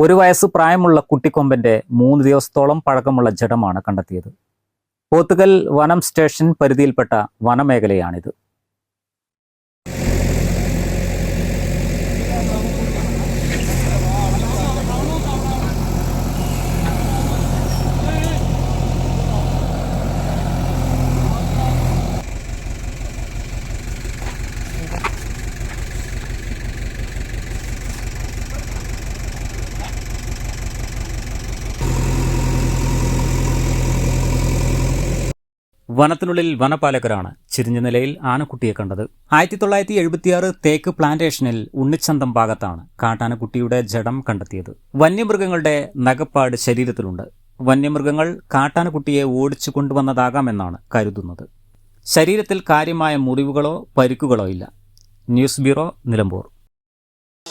ഒരു വയസ്സ് പ്രായമുള്ള കുട്ടിക്കൊമ്പന്റെ മൂന്ന് ദിവസത്തോളം പഴക്കമുള്ള ജഡമാണ് കണ്ടെത്തിയത്. പോത്തുകൽ വനം സ്റ്റേഷൻ പരിധിയിൽപ്പെട്ട വനമേഖലയാണിത്. വനത്തിനുള്ളിൽ വനപാലകരാണ് ചിരിഞ്ഞ നിലയിൽ ആനക്കുട്ടിയെ കണ്ടത്. ആയിരത്തി തൊള്ളായിരത്തി എഴുപത്തിയാറ് തേക്ക് പ്ലാന്റേഷനിൽ ഉണ്ണിച്ചന്തം ഭാഗത്താണ് കാട്ടാനക്കുട്ടിയുടെ ജഡം കണ്ടെത്തിയത്. വന്യമൃഗങ്ങളുടെ നഗപ്പാട് ശരീരത്തിലുണ്ട്. വന്യമൃഗങ്ങൾ കാട്ടാനക്കുട്ടിയെ ഓടിച്ചു കൊണ്ടുവന്നതാകാമെന്നാണ് കരുതുന്നത്. ശരീരത്തിൽ കാര്യമായ മുറിവുകളോ പരിക്കുകളോ ഇല്ല. News bureau Nilambur.